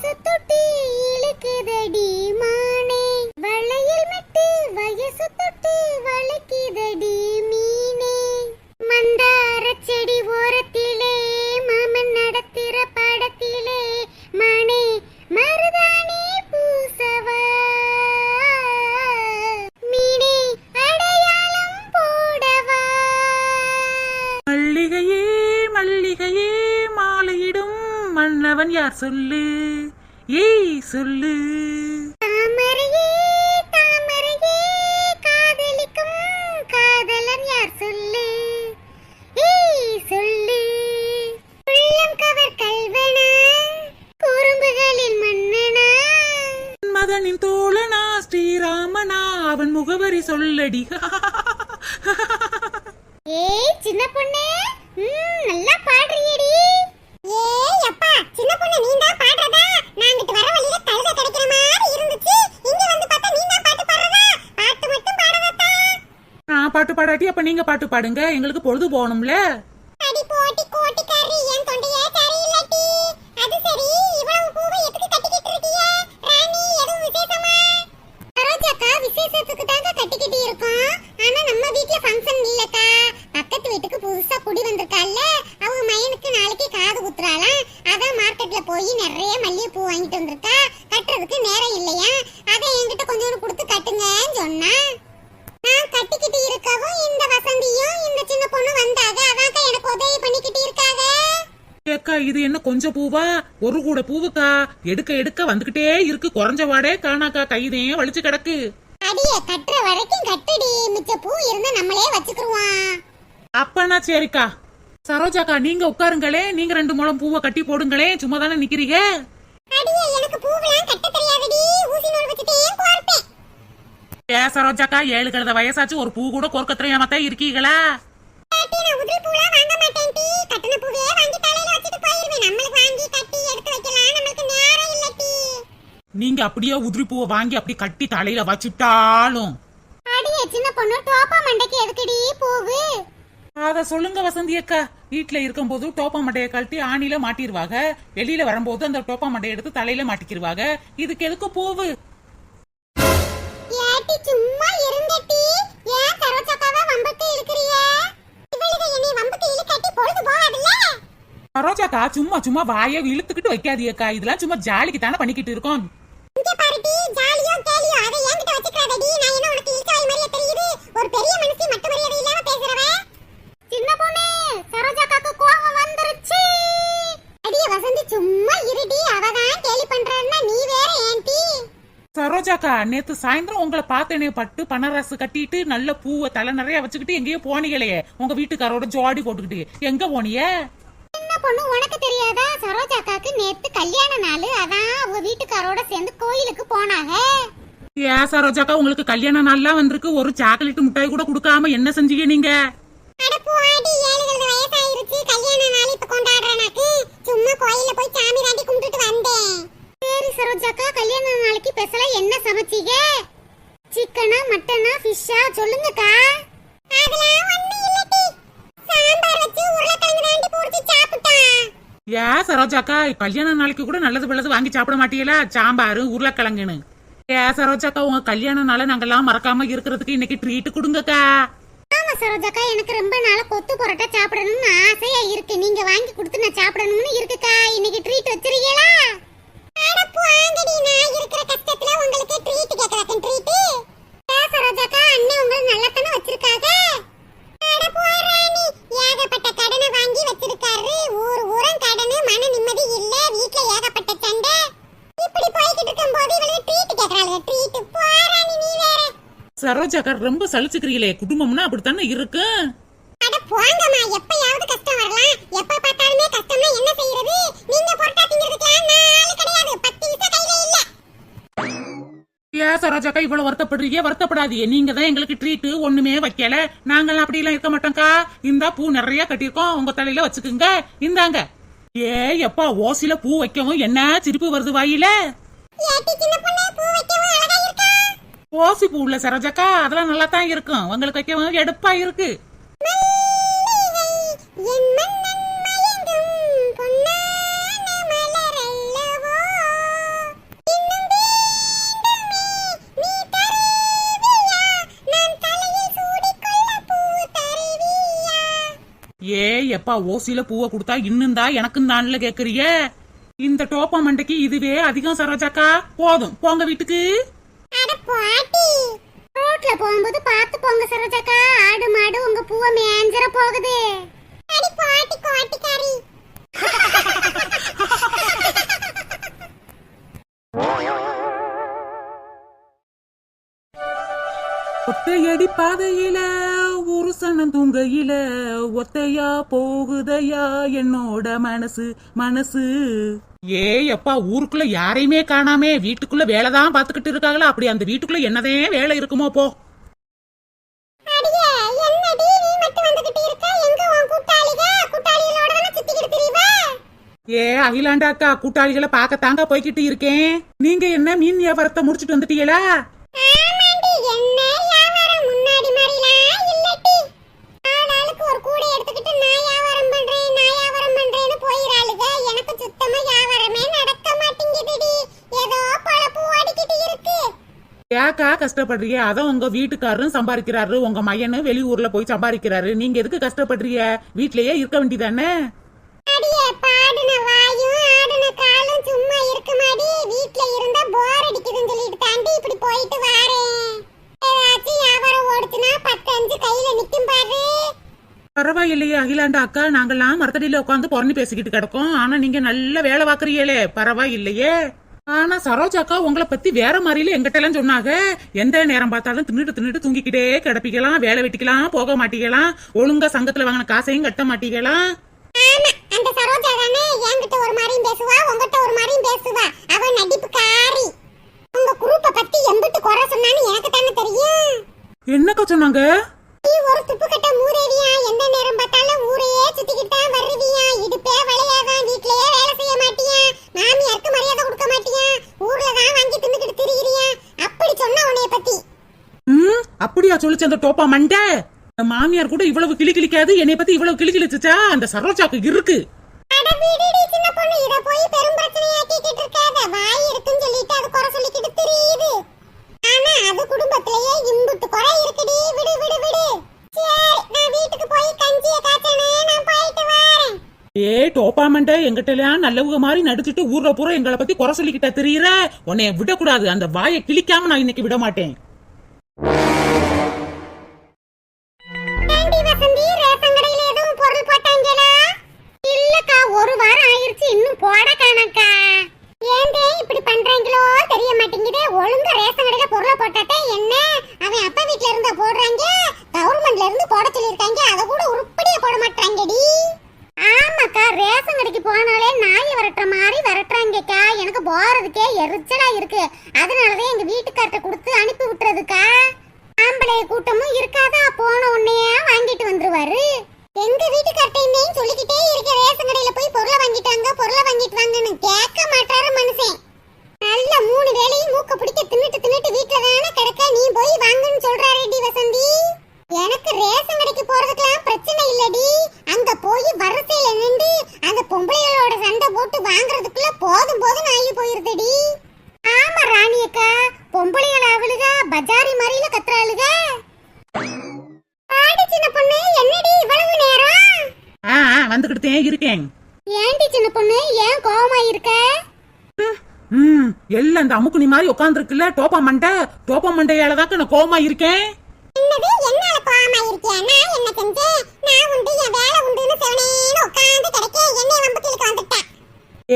வயசு தொட்டு இழுக்குதடி மானே. வளையல் மெட்டு வயசு தொட்டு வளைக்குதடி மீனே. மந்தார செடி ஓரத்திலே மாமன் நடத்துற படத்திலே மானே மருதாணி பூசவா. மீனே அடையாளம் போடவா. மல்லிகையே மல்லிகையே மாலையிடும் மன்னவன் யார் சொல்லு? ஏய் சொல்லு. தோழனா ஸ்ரீராமனா அவன் முகவரி சொல்லடி ஏய் சின்ன பொண்ணு ம், நல்லா பாடுறியேடி ஏய் அப்பா சின்ன பொண்ணு நீ தான் பாடுறதா நான் இங்கிட்டு வர வழியில கழுத கிடைக்கிற மாதிரி இருந்துச்சு இங்க வந்து பார்த்தா நீ தான் பாட்டு பாடுறதா பாட்டு மட்டும் பாடுறதா நான் பாட்டு பாடாட்டி அப்ப நீங்க பாட்டு பாடுங்க. எங்களுக்கு பொழுது போகணும்ல. அது சரி ராணி எதுவும் விசேஷமா? விசேஷத்துக்கு தாங்க கட்டிக்கிட்டு இருக்கோம். ஆனா நம்ம வீட்ல ஃபங்க்ஷன் இல்லக்கா பக்கத்து வீட்டுக்கு புதுசா குடி வந்திருக்கால அவங்க மயனுக்கு நாளைக்கு காது குத்துறாளாம் அதான் மார்க்கெட்ல போய் நிறைய மல்லிகை பூ வாங்கிட்டு வந்திருக்கா கட்டுறதுக்கு நேரம் இல்லையா அதை என்கிட்ட கொஞ்சோண்டு கொடுத்து கட்டுங்கன்னு சொன்னா நான் கட்டிக்கிட்டு இருக்கவும் இந்த வசந்தியும் இந்த சின்ன பொண்ணு வந்தாக அதான்க்கா எனக்கு உதவி பண்ணிக்கிட்டு இருக்காங்க ஏக்கா இது என்ன கொஞ்சம் பூவா ஒரு கூட பூவுக்கா எடுக்க எடுக்க வந்துகிட்டே இருக்கு. குறைஞ்ச வாடே காணாக்கா கைதையும் வலிச்சு கிடக்கு. அடியே கட்டுற வரைக்கும் கட்டுடி. மிச்ச பூ இருந்தா நம்மளே வச்சுக்கிருவான். அப்பனா சரிக்கா. சரோஜாக்கா நீங்க உட்காருங்களே. நீங்க ரெண்டு முழம் பூவை கட்டி போடுங்களே. சும்மா தானே நிக்கிறீங்க? அடியே எனக்கு பூவெல்லாம் கட்ட தெரியாதடி. ஊசி நூல் வச்சுட்டே கோர்ப்பேன் ஏ சரோஜாக்கா ஏழு கழுத வயசாச்சு. ஒரு பூ கூட கோர்க்க தெரியாம இருக்கீங்களா? நான் உதிரி பூலாம் வாங்க மாட்டேன் கட்டின பூவே வாங்கி தலையில வச்சுட்டு போயிருவேன். நம்மளுக்கு வாங்கி நீங்க அப்படியே உதிரி பூவை வாங்கி அப்படி கட்டி தலையில வச்சுட்டாலும். அடியே சின்ன பொண்ணு டோப்பா மண்டைக்கு எதுக்குடி பூவு? அத சொல்லுங்க வசந்தி அக்கா. வீட்டுல இருக்கும்போது டோப்பா மண்டைய கழட்டி ஆணில மாட்டிருவாங்க வெளியில வரும்போது அந்த டோப்பா மண்டையை எடுத்து தலையில மாட்டிக்கிருவாங்க இதுக்கு எதுக்கு பூவு? ஏட்டி சும்மா இருங்கட்டி ஏன் சரோஜாக்காவா வம்புக்கு? சரோஜாக்கா சும்மா சும்மா வாயை இழுத்துக்கிட்டு வைக்காதீக்கா இதெல்லாம் சும்மா ஜாலிக்கு தானே பண்ணிக்கிட்டு இருக்கோம். சரோஜாக்கா நேத்து சாயந்தரம் உங்களை பார்த்தேனே பட்டு பனரசு கட்டிட்டு நல்ல பூவை தலை நிறைய வச்சுக்கிட்டு எங்கேயோ போனீங்களே. உங்க வீட்டுக்காரோட ஜோடி போட்டுக்கிட்டு. எங்க சின்ன பொண்ணு உனக்கு தெரியாதா? சரோஜாக்காக்கு நேத்து கல்யாண நாள். அதான் அவங்க வீட்டுக்காரோட சேர்ந்து கோயிலுக்கு போனாங்க. ஏன் சரோஜாக்கா உங்களுக்கு கல்யாண நாள்லாம் வந்திருக்கு. ஒரு சாக்லேட் மிட்டாய் கூட கொடுக்காம என்ன செஞ்சீங்க நீங்க? சரோஜாக்கா கல்யாண நாளைக்கு ஸ்பெஷலா என்ன சமைச்சீங்க? சிக்கனா மட்டனா ஃபிஷ்ஷா சொல்லுங்கக்கா. அதெல்லாம் ஒண்ணும் ஏன் சரோஜாக்கா கல்யாண நாளைக்கு கூட நல்லது பிள்ளது வாங்கி சாப்பிட மாட்டீங்களா? சாம்பார் உருளைக்கிழங்குன்னு. ஏ சரோஜாக்கா உங்க கல்யாண நாளை நாங்கெல்லாம் மறக்காம இருக்கிறதுக்கு இன்னைக்கு ட்ரீட் கொடுங்கக்கா. ஆமா சரோஜாக்கா எனக்கு ரொம்ப நாளா கொத்து பரோட்டா சாப்பிடணும்னு ஆசையா இருக்கு. நீங்க வாங்கி கொடுத்து நான் சாப்பிடணும்னு இருக்குக்கா இன்னைக்கு ட்ரீட் வச்சிருக்கீங்களா அடப்பு ஆங்கடி நான் இருக்கிற கஷ்டத்துல உங்களுக்கு ட்ரீட் கேக்குறாக்கன் ட்ரீட் சரோஜாக்கா அண்ணன் உங்களை நல்லா தானே வச்சிருக்காங்க அடப்பு ராணி ஏகப்பட்ட கடனை வாங்கி வச்சிருக்காரு ஊர் ஊரம் கடனு மன நிம்மதி இல்ல வீட்ல ஏகப்பட்ட சண்டை இப்படி போய்கிட்டு இருக்கும்போது இவளுக்கு ட்ரீட் கேக்குறாளுங்க ட்ரீட் போராணி நீ வேற சரோஜாக்கா ரொம்ப சலிச்சுக்கிறீங்களே குடும்பம்னா அப்படித்தானே இருக்கு? போங்கம்மா எப்பயாவது கஷ்டம் வரலாம். எப்ப பார்த்தாலுமே கஷ்டம்னா என்ன செய்யறது? நீங்க பொருட்டா திங்கிறதுக்கெல்லாம் நாலு கிடையாது. பத்து நிமிஷம் கையில இல்ல. ஏன் சரோஜாக்கா இவ்வளவு வருத்தப்படுறீங்க? வருத்தப்படாதீங்க. நீங்க தான் எங்களுக்கு ட்ரீட் ஒண்ணுமே வைக்கல. நாங்கெல்லாம் அப்படி எல்லாம் இருக்க மாட்டோம்க்கா. இந்த பூ நிறைய கட்டியிருக்கோம். உங்க தலையில வச்சுக்குங்க. இந்தாங்க. ஏ எப்பா ஓசில பூ வைக்கவும் என்ன? சிரிப்பு வருது வாயில. ஏட்டி சின்ன பொண்ணு பூ வைக்கவும் அழகா இருக்கா ஓசி பூவுல சரோஜாக்கா அதெல்லாம் நல்லா தான் இருக்கும். உங்களுக்கு வைக்கவும் எடுப்பா இருக்கு. ஏ எப்பா ஓசியில பூவை கொடுத்தா இன்னும் எனக்கும் தான்ல கேக்குறிய? இந்த டோப்பா மண்டைக்கு இதுவே அதிகம் சரோஜாக்கா. போதும் போங்க வீட்டுக்கு. போகுது. அடி பாட்டி கோட்டிக்காரி ஒத்தையடி பாதையில ஒரு சனம் தூங்கையில ஒத்தையா போகுதையா என்னோட மனசு மனசு. ஏ எப்பா ஊருக்குள்ள யாரையுமே காணாமே வீட்டுக்குள்ள வேலை தான் பாத்துக்கிட்டு இருக்காங்களா? அப்படி அந்த வீட்டுக்குள்ள என்னதே வேலை இருக்குமோ போ அடியே என்னடி நீ மட்டும் வந்துகிட்டு இருக்க எங்க உன் கூட்டாளிக கூட்டாளிகளோட தான சுத்திக்கிட்டு திரிவ ஏ அகிலாண்டா அக்கா கூட்டாளிகளை பார்க்கத்தாங்க போய்கிட்டு இருக்கேன். நீங்க என்ன மீன் வியாபாரத்தை முடிச்சிட்டு வந்துட்டீங்களா? ஏக்கா கஷ்டப்படுறிய? அதான் உங்க வீட்டுக்காரரும் சம்பாதிக்கிறாரு. உங்க மையனு வெளியூர்ல போய் சம்பாதிக்கிறாரு. நீங்க எதுக்கு கஷ்டப்படுறிய? வீட்லயே இருக்க வேண்டியதானே? அடியே வாயும் ஆடுன காலும் சும்மா இருக்க மாடி வீட்ல இருந்தா போர் அடிக்குதுன்னு சொல்லிட்டு தாண்டி இப்படி போயிட்டு வாரேன் ஏதாச்சும் வியாபாரம் ஓடுச்சுன்னா பத்து அஞ்சு கையில நிக்கும் பாரு. பரவாயில்லையே அகிலாண்டா அக்கா. நாங்கெல்லாம் மரத்தடியில உட்காந்து பொறணி பேசிக்கிட்டு கிடக்கோம். ஆனா நீங்க நல்ல வேலை பாக்குறீங்களே. பரவாயில்லையே. ஆனா சரோஜா அக்கா உங்களை பத்தி வேற மாதிரில எங்கிட்ட எல்லாம் சொன்னாங்க. எந்த நேரம் பார்த்தாலும் தின்னுட்டு தின்னுட்டு தூங்கிக்கிட்டே கிடப்பிக்கலாம் வேலை வெட்டிக்கலாம் போக மாட்டீங்களாம் ஒழுங்கா சங்கத்துல வாங்கின காசையும் கட்ட மாட்டீங்களாம். அந்த சரோஜா தானே என்கிட்ட ஒரு மாதிரியும் பேசுவா உங்ககிட்ட ஒரு மாதிரியும் பேசுவா. அவ நடிப்பு காரி உங்க குரூப்ப பத்தி எம்பிட்டு குறை சொன்னான்னு எனக்கு தானே தெரியும். என்னக்கா சொன்னாங்க? நீ ஒரு துப்பு கட்ட மூரேவியா எந்த நேரம் பார்த்தாலும் ஊரையே சுத்திக்கிட்டு தான் வருவியா? இடுப்பே வளையாதான் வீட்லயே வேலை செய்ய மாட்டியா? மாமியாருக்கு மரியாதை கொடுக்க மாட்டியா? ஊர்ல தான் வாங்கி தின்னுக்கிட்டு திரிகிறியா அப்படி சொன்ன உன்னைய பத்தி. ம் அப்படியா சொல்லிச்சு அந்த டோப்பா மண்டை? மாமியார் கூட இவ்வளவு கிளி கிளிக்காது என்னை பத்தி இவ்வளவு கிளி கிழிச்சுச்சா அந்த சரோஜாக்கு இருக்கு. ஏ டோப்பா மண்டை எங்கிட்ட எல்லாம் நல்லவங்க மாதிரி நடிச்சிட்டு ஊர்ல பூரா எங்களை பத்தி குறை சொல்லிக்கிட்ட தெரியற? உன்னைய விடக்கூடாது. அந்த வாயை கிழிக்காம நான் இன்னைக்கு விட மாட்டேன். அக்கா காணக்கா ஏந்தே இப்படி பண்றாங்களோ தெரிய மாட்டேங்குதே. ஒழுங்கா ரேஷன் கடையில பொருளை போட்டாட்டே என்ன? அவன் அப்பா வீட்ல இருந்தா போடுறாங்க கவர்மெண்ட்ல இருந்து போட சொல்லிருக்காங்க அத கூட உருப்படியா போட மாட்டாங்கடி ஆமாக்கா ரேஷன் கடைக்கு போனாலே நாயை விரட்டுற மாதிரி விரட்டுறாங்கக்கா. எனக்கு போறதுக்கே எரிச்சலா இருக்கு. அதனாலதான் எங்க வீட்டுக்கார்ட்ட கொடுத்து அனுப்பி விட்டுறதுக்கா. ஆம்பளை கூட்டமும் இருக்காதா? போன உடனே வாங்கிட்டு வந்துருவாரு. எங்க வீட்டுக்கார்ட்டையுமே சொல்லிக்கிட்டே இருக்க. ரேஷன் கடையில போய் பொருளை வாங்கிட்டாங்க பொருளை வாங்கிட்டு வாங்கன்னு கேட்க மாட்டாரு மனுஷன். நல்ல மூணு வேளையும் மூக்க பிடிக்க தின்னுட்டு தின்னுட்டு வீட்டுல தானே கிடக்க. நீ போய் வாங்கன்னு சொல்றாரு டி வசந்தி. எனக்கு ரேஷன் கடைக்கு போறதுக்கெல்லாம் பிரச்சனை இல்லை அங்க போய் வரிசையில நின்று அந்த பொம்பளைகளோட சண்டை போட்டு வாங்குறதுக்குள்ள போதும் போதும் ஆகி போயிருதுடி ஆமா ராணி அக்கா பொம்பளைகள அவளுக பஜாரி மாதிரில கத்துறாளுக ஆடி சின்ன பொண்ணு என்னடி இவ்வளவு நேரம் ஆ ஆ, வந்துகிட்டுதே இருக்கேன் ஏண்டி சின்ன பொண்ணு ஏன் கோவமா இருக்க ம், ம் எல்லாம் இந்த அமுக்குனி மாதிரி உட்காந்துருக்குல்ல டோப்பா மண்டை? டோப்பா மண்டையால தான் நான் கோவமா இருக்கேன்.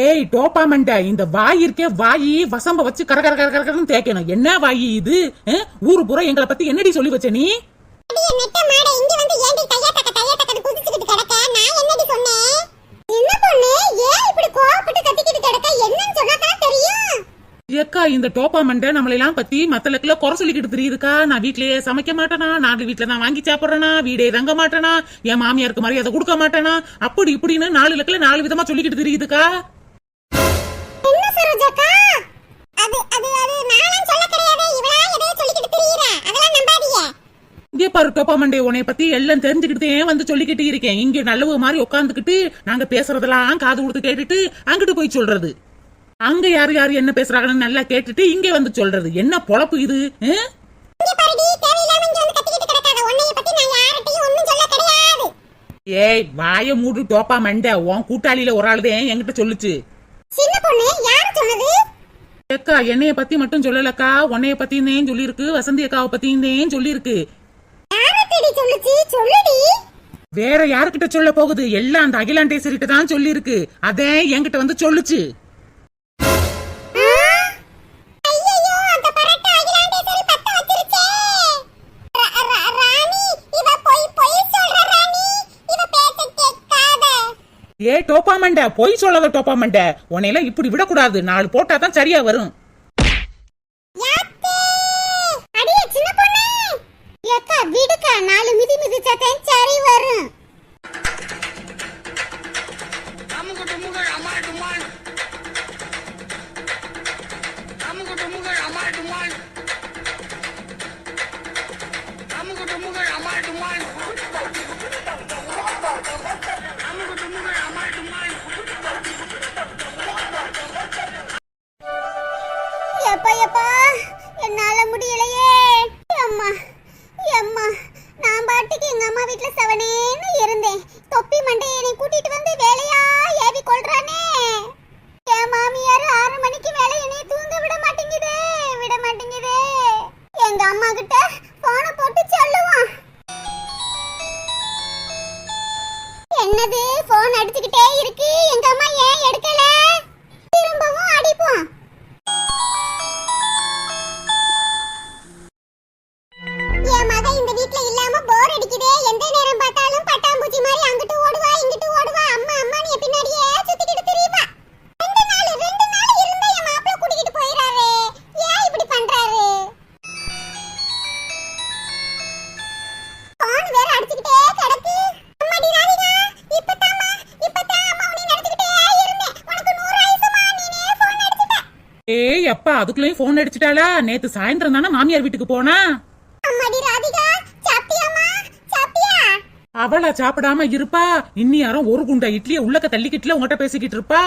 ஏய் டோப்பா மண்டை இந்த வாய் இருக்கே வாயி வசம்ப வச்சு கர கர கர கரன்னு தேய்க்கணும். என்ன வாயி இது? ஊரு பூரா எங்களை பத்தி என்னடி சொல்லி வச்ச நீ? என்ன பொண்ணு? ஏன் இப்படி கோவப்பட்டு கத்திக்கிட்டு கிடக்க? என்னன்னு சொன்னா ஏக்கா இந்த டோப்பா மண்டை நம்மளெல்லாம் பத்தி மத்தலக்குள்ள குறை சொல்லிக்கிட்டு தெரியுதுக்கா. நான் வீட்லயே சமைக்க மாட்டேனா? நான் வீட்ல தான் வாங்கி சாப்பிடுறேனா? வீடே தங்க மாட்டேனா? என் மாமியாருக்கு மரியாதை கொடுக்க மாட்டேனா? அப்படி இப்படின்னு நாலு லக்கில நாலு விதமா சொல்லிக்கிட்டு தெரியுதுக்கா. இங்கே பாரு டோப்பா மண்டை உன்னை பத்தி எல்லாம் தெரிஞ்சுக்கிட்டே வந்து சொல்லிக்கிட்டு இருக்கேன். இங்க நல்லவு மாதிரி உட்காந்துக்கிட்டு நாங்க பேசுறதெல்லாம் காது கொடுத்து கேட்டுட்டு அங்கிட்டு போய் சொல்றது. அங்க யார் யார் என்ன பேசுறாங்கன்னு நல்லா கேட்டுட்டு இங்கே வந்து சொல்றது. என்ன பொழப்பு இது? ஏய் வாய மூடு டோப்பா மண்ட. உன் கூட்டாளியில ஒரு ஆளுதே என்கிட்ட சொல்லுச்சு? அக்கா என்னைய பத்தி மட்டும் சொல்லலக்கா. உன்னைய பத்தினே சொல்லிருக்கு வசந்தி அக்காவை பத்தினே சொல்லிருக்கு வேற யாருக்கிட்ட சொல்ல போகுது? எல்லாம் அந்த அகிலாண்டேசரிட்ட தான் சொல்லிருக்கு அதே என்கிட்ட வந்து சொல்லுச்சு. ஏ டோப்பாமண்ட பொய் சொல்லாத டோப்பாமண்ட. உன்னையெல்லாம் இப்படி விடக்கூடாது. நாலு போட்டா தான் சரியா வரும். அதுக்குள்ளயும் போன் அடிச்சிட்டாளா? நேத்து சாயந்தரம் தானே மாமியார் வீட்டுக்கு போனா? அவளா சாப்பிடாம இருப்பா. இன்னி யாரும் ஒரு குண்டா இட்லியை உள்ளக்க தள்ளிக்கிட்டுல உங்ககிட்ட பேசிக்கிட்டு இருப்பா.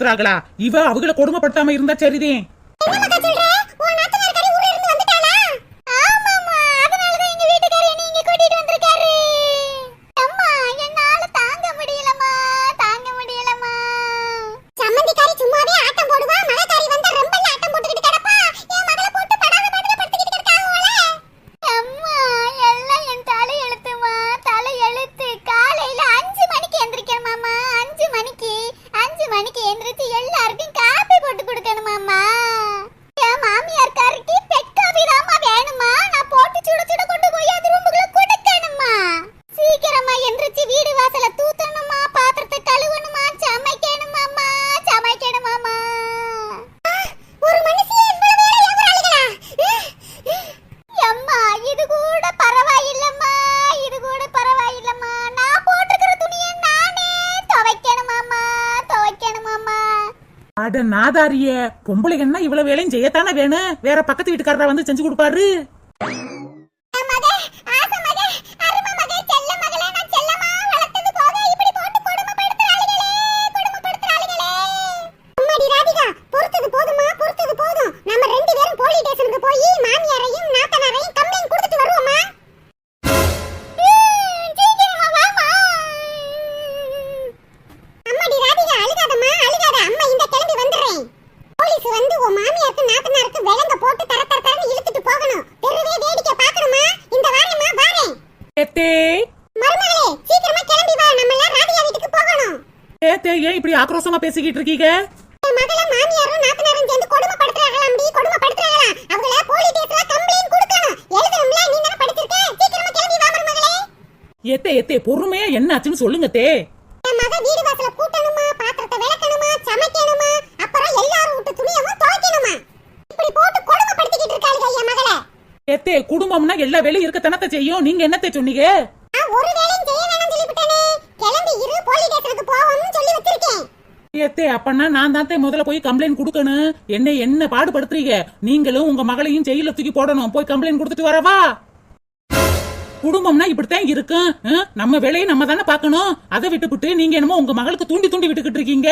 கொடுத்துறாங்களா இவ அவங்கள கொடுமைப்படுத்தாம இருந்தா சரிதேன் அட நாதாரிய பொம்பளைங்கன்னா இவ்வளவு வேலையும் செய்யத்தானே வேணும்? வேற பக்கத்து வீட்டுக்காரரா வந்து செஞ்சு கொடுப்பாரு? ஆக்ரோஷமா பேசிக்கிட்டு இருக்கீங்க? எத்தே எத்தே பொறுமையா என்னாச்சுன்னு சொல்லுங்க தே. மக வீடு வாசல கூட்டணுமா பாத்திரத்தை விளக்கணுமா? அப்புறம் எல்லாரும் விட்டு துணியவும் இப்படி போட்டு கொடுமை படுத்திக்கிட்டு இருக்காளுங்க என் எத்தே குடும்பம்னா எல்லா வேலையும் இருக்கத்தனத்தை செய்யும். நீங்க என்னத்தை சொன்னீங்க? ஏத்தே அப்பனா நான் தான் முதல்ல போய் கம்ப்ளைண்ட் கொடுக்கணும். என்ன என்ன பாடுபடுத்துறீங்க? நீங்களும் உங்க மகளையும் ஜெயில தூக்கி போடணும். போய் கம்ப்ளைண்ட் கொடுத்துட்டு வரவா? குடும்பம்னா இப்படித்தான் இருக்கும். நம்ம வேலையை நம்ம தானே பார்க்கணும். அதை விட்டுப்புட்டு நீங்க என்னமோ உங்க மகளுக்கு தூண்டி தூண்டி விட்டுக்கிட்டு இருக்கீங்க.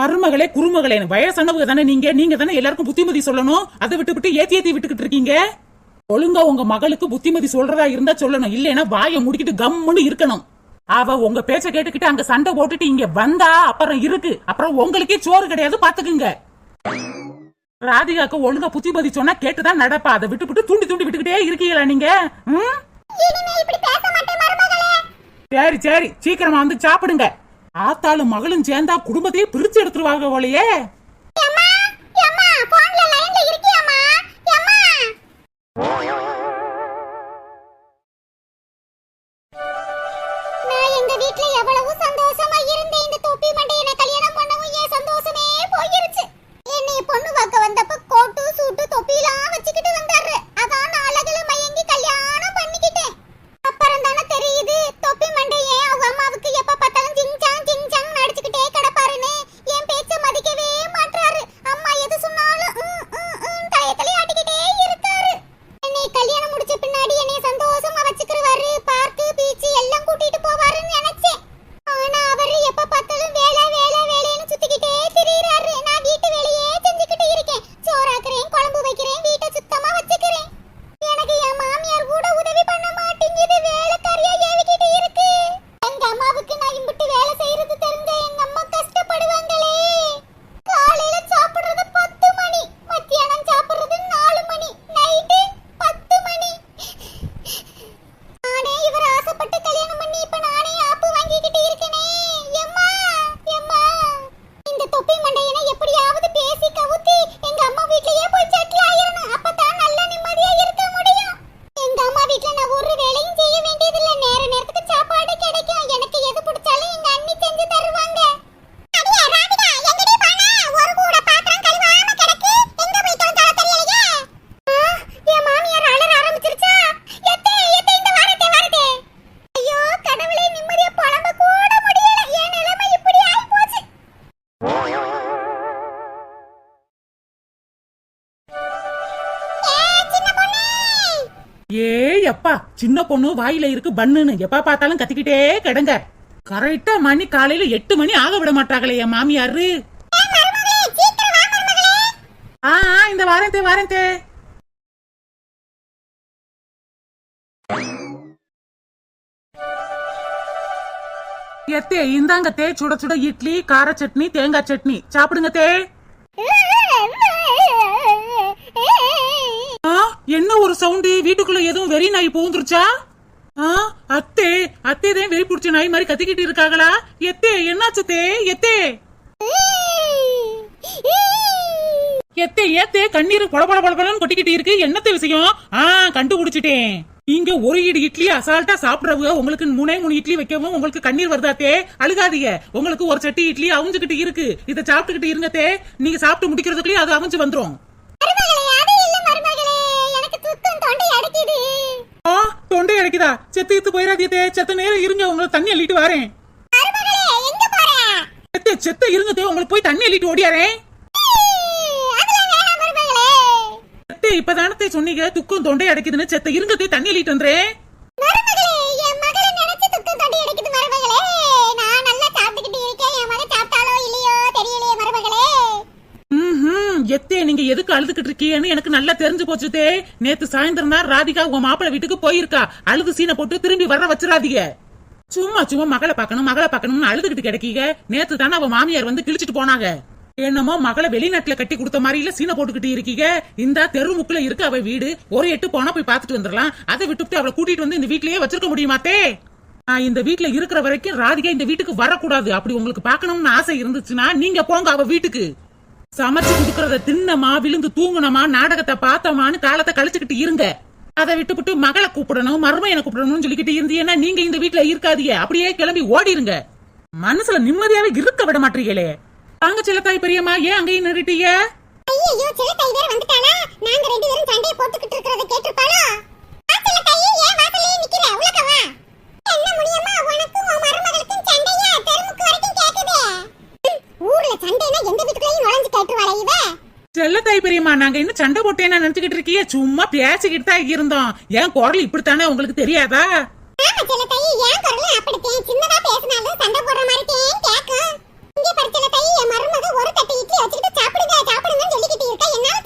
மருமகளே குருமகளே வயசானவங்க தானே நீங்க. நீங்க தானே எல்லாருக்கும் புத்திமதி சொல்லணும். அதை விட்டுவிட்டு ஏத்தி ஏத்தி விட்டுக்கிட்டு இருக்கீங்க. ஒழுங்கா உங்க மகளுக்கு புத்திமதி சொல்றதா இருந்தா சொல்லணும். இல்லைன்னா வாயை முடிக்கிட்டு கம்முன்னு இருக்கணும். அவ உங்க பேச்ச கேட்டுக்கிட்டு அங்க சண்டை போட்டுட்டு இங்க வந்தா அப்புறம் இருக்கு. அப்புறம் உங்களுக்கே சோறு கிடையாது பாத்துக்குங்க. ராதிகாக்கு ஒழுங்கா புத்திமதி சொன்னா கேட்டுதான் நடப்பா. அதை விட்டுவிட்டு தூண்டி தூண்டி விட்டுக்கிட்டே இருக்கீங்களா நீங்க? சரி சரி. சீக்கிரமா வந்து சாப்பிடுங்க. ஆத்தாளும் மகளும் சேர்ந்தா குடும்பத்தையே பிரிச்சு எடுத்துருவாங்க போலயே. சின்ன பொண்ணு வாயில இருக்கு பண்ணுன்னு. எப்ப பார்த்தாலும் கத்திக்கிட்டே கிடங்க. கரெக்டா மணி காலையில எட்டு மணி ஆக விட மாட்டாங்களே என் மாமியாரு. ஆ இந்த வாரேன் தே வாரேன் எத்தே இந்தாங்க தே சுட சுட இட்லி கார சட்னி தேங்காய் சட்னி. சாப்பிடுங்க தே. என்ன ஒரு சவுண்டு வீட்டுக்குள்ள எதுவும் வெறி நாய் பூந்துருச்சா ஆ அத்தே அத்தே தான் வெறி பிடிச்ச நாய் மாதிரி கத்திக்கிட்டு இருக்காங்களா? எத்தே என்னாச்சு தே? எத்தே? எத்தே ஏத்தே கண்ணீர் பட பட கொட்டிக்கிட்டு இருக்கு. என்னத்த விஷயம்? ஆ கண்டுபிடிச்சிட்டேன். இங்க ஒரு இடி இட்லி அசால்ட்டா சாப்பிடுறவங்க உங்களுக்கு மூணே மூணு இட்லி வைக்கவும் உங்களுக்கு கண்ணீர் வருதாத்தே அழுகாதீங்க. உங்களுக்கு ஒரு சட்டி இட்லி அவிஞ்சுக்கிட்டு இருக்கு. இதை சாப்பிட்டுக்கிட்டு இருங்கத்தே நீங்க சாப்பிட்டு முடிக்கிறதுக்குள்ளே அது அவிஞ்சு வந்துரும். அடைக்குது. ஆ தொண்டை அடைக்குதா? செத்து இத்து போயிடாதே செத்த நேரம் இருங்க உங்களுக்கு தண்ணி அள்ளிட்டு வரேன். செத்த செத்த இருங்க தே உங்களுக்கு போய் தண்ணி அள்ளிட்டு ஓடியாரேன். இப்பதானத்தை சொன்னீங்க. துக்கம் தொண்டை அடைக்குதுன்னு. செத்த இருங்க தே தண்ணி அள்ளிட்டு வந்துறேன் எத்தே நீங்க எதுக்கு அழுதுகிட்டு இருக்கீங்கன்னு எனக்கு நல்லா தெரிஞ்சு போச்சுதே நேத்து சாயந்தரம் தான் ராதிகா உங்க மாப்பிள்ள வீட்டுக்கு போயிருக்கா. அழுது சீனை போட்டு திரும்பி வர வச்சிடாதீங்க. சும்மா சும்மா மகளை பார்க்கணும் மகளை பார்க்கணும்னு அழுதுகிட்டு கிடைக்கீங்க. நேத்து தானே அவ மாமியார் வந்து கிழிச்சிட்டு போனாங்க. என்னமோ மகளை வெளிநாட்டுல கட்டி கொடுத்த மாதிரி இல்ல சீனை போட்டுக்கிட்டு இருக்கீங்க. இந்த தெரு முக்குல இருக்கு அவ வீடு. ஒரு எட்டு போனா போய் பார்த்துட்டு வந்துடலாம். அதை விட்டுவிட்டு அவளை கூட்டிட்டு வந்து இந்த வீட்லயே வச்சிருக்க முடியுமாத்தே இந்த வீட்டுல இருக்கிற வரைக்கும் ராதிகா இந்த வீட்டுக்கு வரக்கூடாது. அப்படி உங்களுக்கு பாக்கணும்னு ஆசை இருந்துச்சுன்னா நீங்க போங்க அவ வீட்டுக்கு. சமைச்சு குடுக்கறத தின்னமா விழுந்து தூங்கணுமா நாடகத்தை பார்த்தோமான்னு காலத்தை கழிச்சுக்கிட்டு இருங்க. அதை விட்டுப்புட்டு மகளை கூப்பிடணும் மருமையனை கூப்பிடணும்னு சொல்லிக்கிட்டு இருந்தீங்கன்னா நீங்க இந்த வீட்டுல இருக்காதீங்க. அப்படியே கிளம்பி ஓடிருங்க. மனசுல நிம்மதியாவே இருக்க விட மாட்டீங்களே. தாங்க செல்லத்தாய் பெரியம்மா ஏன் அங்கேயும் நிறுட்டீங்க ஐயோ சில வேற நாங்க ரெண்டு பேரும் சண்டைய போட்டுக்கிட்டு கேட்டிருப்பாளோ? ஏன் நிக்கிற? என்ன முடியுமா ஊர்ல சண்டைனா எந்த வீட்டுக்குள்ளேயும் நுழைஞ்சு கேட்டுருவாளே இவ? செல்ல தாய் பெரியம்மா நாங்க இன்னும் சண்டை போட்டேன்னு நினைச்சுக்கிட்டு இருக்கீங்க? சும்மா பேசிக்கிட்டு தான் இருந்தோம். ஏன் குரல் இப்படித்தானே உங்களுக்கு தெரியாதா? ஆமா சில தை ஏன் குரலும் அப்படித்தேன்? சின்னதா பேசினாலும் சண்டை போடுற மாதிரி தேன் கேக்கும். இங்க பரிச்சல தை என் மருமக ஒரு தட்டு இட்லி வச்சுக்கிட்டு சாப்பிடுங்க சாப்பிடுங்கன்னு சொல்லிக்கிட்டு இருக்கா. என்னால